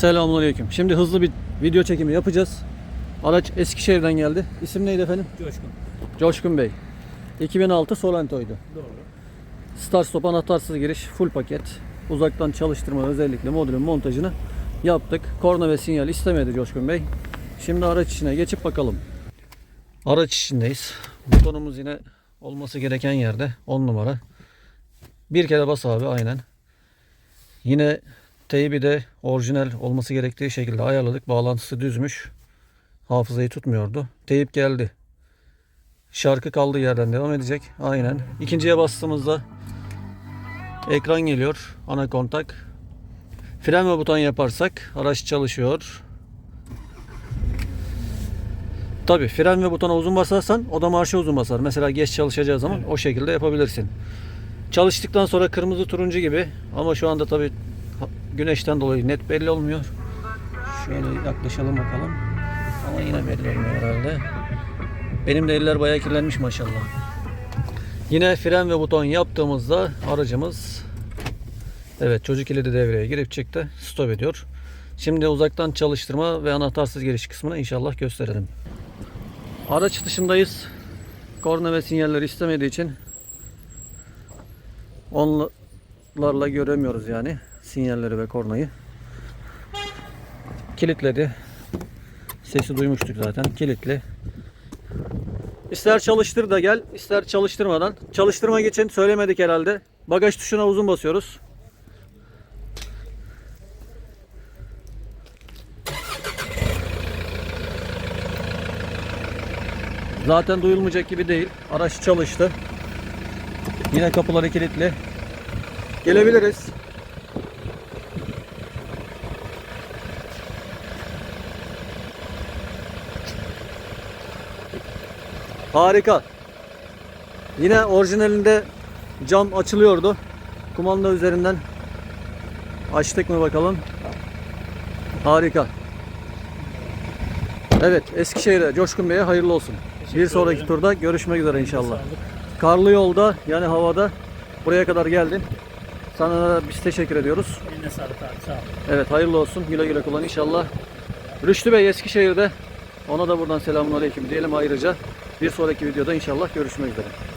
Selamünaleyküm. Şimdi hızlı bir video çekimi yapacağız. Araç Eskişehir'den geldi. İsim neydi efendim? Coşkun. Coşkun Bey. 2006 Solento'ydu. Doğru. Start stop anahtarsız giriş full paket. Uzaktan çalıştırma özellikle modülün montajını yaptık. Korna ve sinyal istemedi Coşkun Bey. Şimdi araç içine geçip bakalım. Araç içindeyiz. Butonumuz yine olması gereken yerde 10 numara. Bir kere bas abi aynen. Yine teybi de orijinal olması gerektiği şekilde ayarladık. Bağlantısı düzmüş. Hafızayı tutmuyordu. Teyip geldi. Şarkı kaldığı yerden devam edecek. Aynen. İkinciye bastığımızda ekran geliyor. Ana kontak. Fren ve buton yaparsak araç çalışıyor. Tabi fren ve butona uzun basarsan o da marşa uzun basar. Mesela geç çalışacağı zaman o şekilde yapabilirsin. Çalıştıktan sonra kırmızı turuncu gibi ama şu anda tabi güneşten dolayı net belli olmuyor. Şöyle yaklaşalım bakalım. Ama yine belli olmuyor herhalde. Benim de eller bayağı kirlenmiş maşallah. Yine fren ve buton yaptığımızda aracımız evet çocuk kilidi devreye girip çıktı. Stop ediyor. Şimdi uzaktan çalıştırma ve anahtarsız giriş kısmını inşallah gösterelim. Araç dışındayız. Korna ve sinyalleri istemediği için onlarla göremiyoruz yani sinyalleri ve kornayı. Kilitledi. Sesi duymuştuk zaten. Kilitli. İster çalıştır da gel, ister çalıştırmadan. Çalıştırmak için söylemedik herhalde. Bagaj tuşuna uzun basıyoruz. Zaten duyulmayacak gibi değil. Araç çalıştı. Yine kapıları kilitli. Gelebiliriz. Harika. Yine orijinalinde cam açılıyordu. Kumanda üzerinden açtık mı bakalım. Harika. Evet Eskişehir'e Coşkun Bey'e hayırlı olsun. Bir sonraki ederim. turda görüşmek üzere inşallah. Karlı yolda yani havada buraya kadar geldin. Sana da biz teşekkür ediyoruz. Eline sağlık abi. Sağ ol. Evet hayırlı olsun. Güle güle kullan inşallah. Rüştü Bey Eskişehir'de. Ona da buradan selamun aleyküm diyelim ayrıca. Bir sonraki videoda inşallah görüşmek üzere.